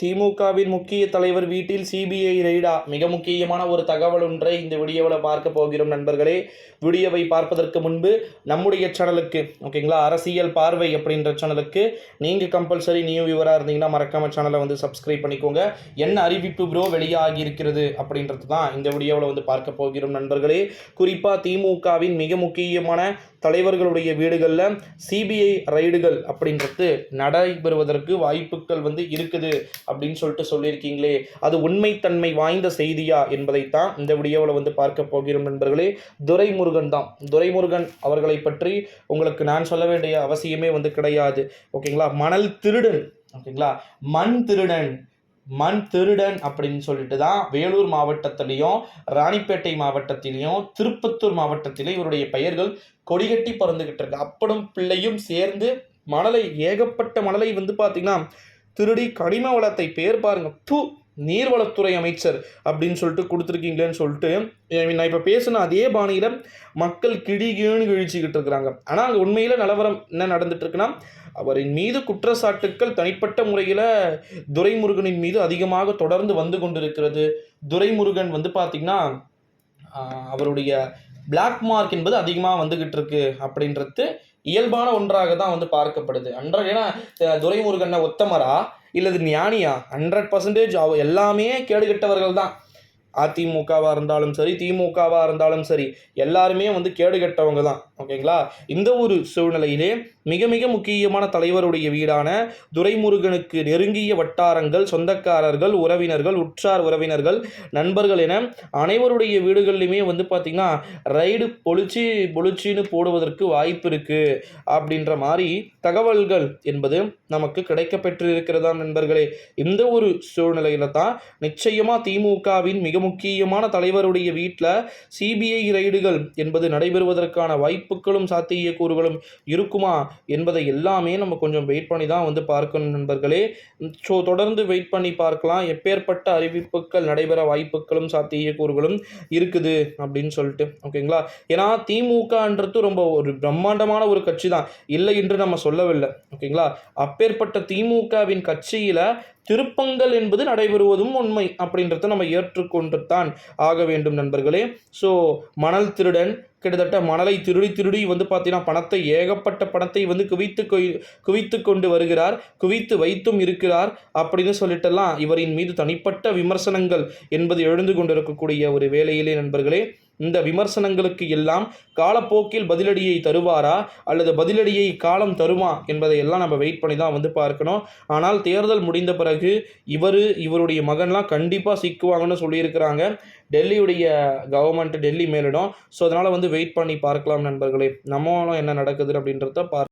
திமுகவின் முக்கிய தலைவர் வீட்டில் சிபிஐ ரெய்டா. மிக முக்கியமான ஒரு தகவல் ஒன்றை இந்த வீடியோவில் பார்க்க போகிறோம் நண்பர்களே. வீடியோவை பார்ப்பதற்கு முன்பு நம்முடைய சேனலுக்கு ஓகேங்களா? அரசியல் பார்வை அப்படின்ற சேனலுக்கு நீங்கள் கம்பல்சரி நியூ வியூவராக இருந்தீங்கன்னா மறக்காம சேனலை வந்து சப்ஸ்கிரைப் பண்ணிக்கோங்க. என்ன அறிவிப்பு ப்ரோ வெளியாகி இருக்கிறது அப்படின்றது தான் இந்த வீடியோவில் வந்து பார்க்க போகிறோம் நண்பர்களே. குறிப்பாக திமுகவின் மிக முக்கியமான தலைவர்களுடைய வீடுகளில் சிபிஐ ரைடுகள் அப்படின்றது நடைபெறுவதற்கு வாய்ப்புகள் வந்து இருக்குது. அப்படின்னு சொல்லிட்டு சொல்லியிருக்கீங்களே அது உண்மைத்தன்மை வாய்ந்த செய்தியா என்பதைத்தான் இந்த வீடியோவில் வந்து பார்க்க போகிறோம் நண்பர்களே. துரைமுருகன் தான். துரைமுருகன் அவர்களை பற்றி உங்களுக்கு நான் சொல்ல வேண்டிய அவசியமே வந்து கிடையாது. ஓகேங்களா? மணல் திருடன். ஓகேங்களா? மண் திருடன். மண் திருடன் அப்படின்னு சொல்லிட்டு தான் வேலூர் மாவட்டத்திலையும் ராணிப்பேட்டை மாவட்டத்திலையும் திருப்பத்தூர் மாவட்டத்திலையும் இவருடைய பெயர்கள் கொடிகட்டி பறந்துகிட்டு இருக்கு. அப்படும் பிள்ளையும் சேர்ந்து மணலை ஏகப்பட்ட மணலை வந்து பார்த்தீங்கன்னா திருடி கனிம வளத்தை பேர் பாருங்க. பூ நீர்வளத்துறை அமைச்சர் அப்படின்னு சொல்லிட்டு கொடுத்துருக்கீங்களேன்னு சொல்லிட்டு நான் இப்போ பேசின அதே பாணியில் மக்கள் கிடிகின்னு கிழிச்சிக்கிட்டு இருக்கிறாங்க. ஆனால் அங்கே உண்மையில் நிலவரம் என்ன நடந்துட்டுருக்குன்னா அவரின் மீது குற்றச்சாட்டுக்கள் தனிப்பட்ட முறையில் துரைமுருகனின் மீது அதிகமாக தொடர்ந்து வந்து கொண்டிருக்கிறது. துரைமுருகன் வந்து பார்த்திங்கன்னா அவருடைய பிளாக் மார்க் என்பது அதிகமாக வந்துக்கிட்டு இருக்கு அப்படின்றது இயல்பான ஒன்றாக தான் வந்து பார்க்கப்படுது. அன்ற ஏன்னா அஹ், துரைமுருகனை ஒத்தமரா? இல்லது ஞானியா? ஹண்ட்ரட் பர்சன்டேஜ் எல்லாமே கேடுகெட்டவர்கள் தான் அதிமுகவாக இருந்தாலும் சரி திமுகவாக இருந்தாலும் சரி எல்லாருமே வந்து கேடு கெட்டவங்க தான். ஓகேங்களா? இந்த ஒரு சூழ்நிலையிலே மிக மிக முக்கியமான தலைவருடைய வீடான துரைமுருகனுக்கு நெருங்கிய வட்டாரங்கள் சொந்தக்காரர்கள் உறவினர்கள் உற்றார் உறவினர்கள் நண்பர்கள் என அனைவருடைய வீடுகள்லையுமே வந்து பார்த்திங்கன்னா ரைடு பொழிச்சு பொழிச்சின்னு போடுவதற்கு வாய்ப்பு இருக்குது அப்படின்ற மாதிரி தகவல்கள் என்பது நமக்கு கிடைக்கப்பெற்று இருக்கிறதா நண்பர்களே? இந்த ஒரு சூழ்நிலையில தான் நிச்சயமாக திமுகவின் மிக முக்கியமான தலைவருடைய வீட்டில் சிபிஐ ரைடுகள் என்பது நடைபெறுவதற்கான வாய்ப்புகளும் சாத்தியக்கூறுகளும் இருக்குமா என்பதை எல்லாமே நம்ம கொஞ்சம் வெயிட் பண்ணி தான் வந்து பார்க்கணும் நண்பர்களே. ஸோ தொடர்ந்து வெயிட் பண்ணி பார்க்கலாம். எப்பேற்பட்ட அறிவிப்புகள் நடைபெற வாய்ப்புகளும் சாத்தியக்கூறுகளும் இருக்குது அப்படின்னு சொல்லிட்டு ஓகேங்களா ஏன்னா திமுகன்றது ரொம்ப ஒரு பிரம்மாண்டமான ஒரு கட்சி தான் இல்லை என்று நம்ம சொல்லவில்லை ஓகேங்களா அப்பேற்பட்ட திமுகவின் கட்சியில் திருப்பங்கள் என்பது நடைபெறுவதும் உண்மை அப்படின்றத நம்ம ஏற்றுக்கொண்டு தான் ஆக வேண்டும் நண்பர்களே. ஸோ மணல் திருடன் கிட்டத்தட்ட மணலை திருடி திருடி வந்து பார்த்தீங்கன்னா பணத்தை ஏகப்பட்ட பணத்தை வந்து குவித்து குவித்து கொண்டு வருகிறார். குவித்து வைத்தும் இருக்கிறார். அப்படின்னு சொல்லிட்டெல்லாம் இவரின் மீது தனிப்பட்ட விமர்சனங்கள் என்பது எழுந்து கொண்டிருக்கக்கூடிய ஒரு வேலையிலே நண்பர்களே. இந்த விமர்சனங்களுக்கு எல்லாம் காலப்போக்கில் பதிலடியை தருவாரா? அல்லது பதிலடியை காலம் தருமா? என்பதை எல்லாம் நம்ம வெயிட் பண்ணி தான் வந்து பார்க்கணும். ஆனால் தேர்தல் முடிந்த பிறகு இவர் இவருடைய மகன்லாம் கண்டிப்பாக சிக்குவாங்கன்னு சொல்லியிருக்கிறாங்க. டெல்லியுடைய கவர்மெண்ட் டெல்லி மேலிடம். ஸோ அதனால் வந்து வெயிட் பண்ணி பார்க்கலாம் நண்பர்களே. நம்மளும் என்ன நடக்குது அப்படின்றத பார்க்க